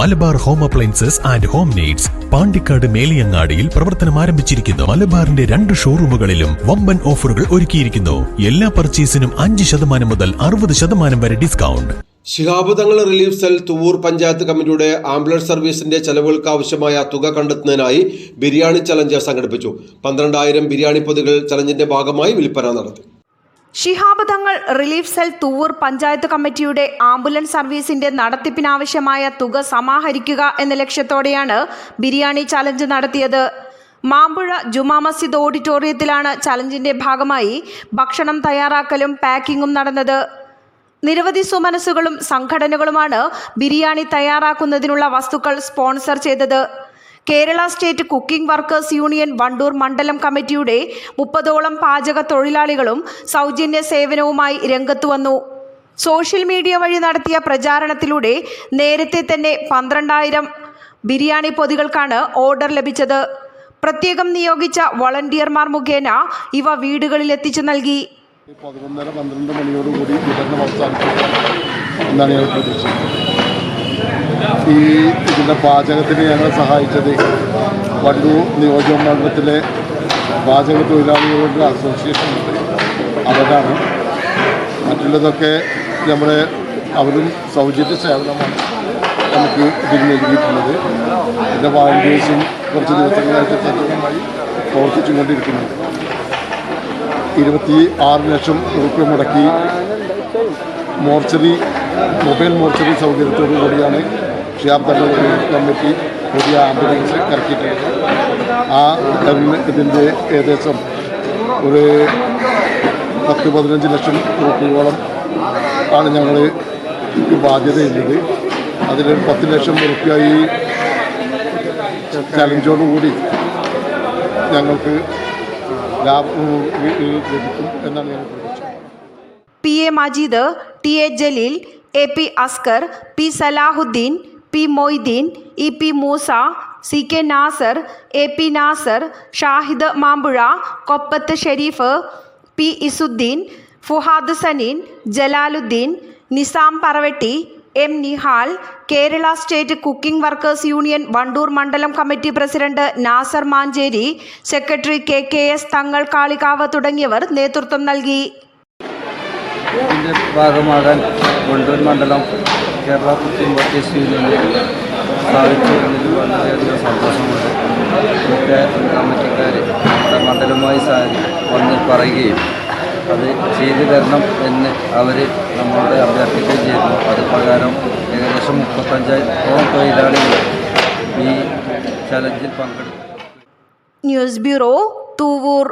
Malabar home appliances and home needs Pandikkad മേലിയങ്ങാടിയിൽ പ്രവർത്തനം ആരംഭിച്ചിരിക്കുന്നു. മലബാറിന്റെ രണ്ട് ഷോറൂമുകളിലും വമ്പൻ ഓഫറുകൾ ഒരുക്കിയിരിക്കുന്നു. എല്ലാ പർച്ചേസിനും അഞ്ച് ശതമാനം മുതൽ അറുപത് ശതമാനം വരെ ഡിസ്കൗണ്ട്. ശിഹാബുദങ്ങൾ റിലീഫ് സെൽ തുവൂർ പഞ്ചായത്ത് കമ്മിറ്റിയുടെ ആംബുലൻസ് സർവീസിന്റെ ചെലവുകൾക്ക് ആവശ്യമായ തുക കണ്ടെത്തുന്നതിനായി ബിരിയാണി ചലഞ്ച് സംഘടിപ്പിച്ചു. പന്ത്രണ്ടായിരം ബിരിയാണി പൊതികൾ ചലഞ്ചിന്റെ ഭാഗമായി വിൽപ്പന നടത്തി. ഷിഹാബ് തങ്ങൾ റിലീഫ് സെൽ തൂവൂർ പഞ്ചായത്ത് കമ്മിറ്റിയുടെ ആംബുലൻസ് സർവീസിന്റെ നടത്തിപ്പിനാവശ്യമായ തുക സമാഹരിക്കുക എന്ന ലക്ഷ്യത്തോടെയാണ് ബിരിയാണി ചലഞ്ച് നടത്തിയത്. മാമ്പുഴ ജുമാ മസ്ജിദ് ഓഡിറ്റോറിയത്തിലാണ് ചലഞ്ചിന്റെ ഭാഗമായി ഭക്ഷണം തയ്യാറാക്കലും പാക്കിങ്ങും നടന്നത്. നിരവധി സുമനസ്സുകളും സംഘടനകളുമാണ് ബിരിയാണി തയ്യാറാക്കുന്നതിനുള്ള വസ്തുക്കൾ സ്പോൺസർ ചെയ്തത്. Kerala state cooking workers union Wandoor മണ്ഡലം കമ്മിറ്റിയുടെ മുപ്പതോളം പാചക തൊഴിലാളികളും സൗജന്യ സേവനവുമായി രംഗത്തു വന്നു. സോഷ്യൽ മീഡിയ വഴി നടത്തിയ പ്രചാരണത്തിലൂടെ നേരത്തെ തന്നെ പന്ത്രണ്ടായിരം ബിരിയാണി പൊതികൾക്കാണ് ഓർഡർ ലഭിച്ചത്. പ്രത്യേകം നിയോഗിച്ച വളണ്ടിയർമാർ മുഖേന ഇവ വീടുകളിൽ എത്തിച്ചു നൽകി. പതിനൊന്നര പന്ത്രണ്ട് മണിയോടുകൂടി വിതരണം അവസാനിപ്പിക്കും എന്നാണ് ഞാൻ പ്രതീക്ഷിക്കുന്നത്. ഈ ഇതിന്റെ പാചകത്തിന് ഞങ്ങളെ സഹായിച്ചത് വണ്ടൂർ നിയോജക മണ്ഡലത്തിലെ പാചക തൊഴിലാളികളുടെ അസോസിയേഷൻ ഉണ്ട്. അവരാണ്. മറ്റുള്ളതൊക്കെ നമ്മുടെ അവരും സൗജന്യ സേവനമാണ് നമുക്ക് ഇതിൽ നൽകിയിട്ടുള്ളത്. എന്റെ വാളണ്ടിയേഴ്സും കുറച്ച് ദിവസങ്ങളായിട്ട് സജീവമായി പ്രവർത്തിച്ചുകൊണ്ടിരിക്കുന്നുണ്ട് ഇരുപത്തി ആറ് ലക്ഷം രൂപ മുടക്കി മോർച്ചറി മൊബൈൽ മോർച്ചറി സൗകര്യത്തോടു കൂടിയാണ് ഷിയാബ് കമ്മിറ്റി പുതിയ ആംബുലൻസ് ഇറക്കിയിട്ടുണ്ട് ആ ഇതിന്റെ ഏകദേശം ഒരു പത്ത് പതിനഞ്ച് ലക്ഷം രൂപയോളം ആണ് ഞങ്ങൾ ബാധ്യതയുള്ളത് അതിലൊരു പത്ത് ലക്ഷം റുപ്യ ഈ ചലഞ്ചോടുകൂടി ഞങ്ങൾക്ക് ലാഭം ലഭിക്കും എന്നാണ് ഞങ്ങൾ P A Majeed T A Jaleel A P Askar P Salahuddin P Moideen E P Moosa C K Nasar A P Nasar Shahid Mampuzha Koppath Shareef P Izzudheen Fuhad Saneen Jalaludheen Nizam Paravetti M Nihal Kerala state cooking workers union Wandoor മണ്ഡലം committee president Nasar Mancheri secretary K K S Thangal Kalikavu തുടങ്ങിയവർ നേതൃത്വം നൽകി. ഭാഗമാകാൻ വണ്ടൂർ മണ്ഡലം Kerala cooking workers യൂണിയനിൽ സ്ഥാപിച്ചു എന്നതിൽ വളരെയധികം സന്തോഷമുണ്ട്. ഒക്കെ കമ്മിറ്റിക്കാർ നമ്മുടെ മണ്ഡലവുമായി സാരി വന്ന് പറയുകയും അത് ചെയ്തു തരണം എന്ന് അവർ നമ്മളോട് അഭ്യർത്ഥിക്കുകയും ചെയ്തു. അത് പ്രകാരം ഏകദേശം മുപ്പത്തഞ്ചായിരം തൊഴിലാളികൾ ഈ ചലഞ്ചിൽ പങ്കെടുത്തു. News bureau Thuvvur.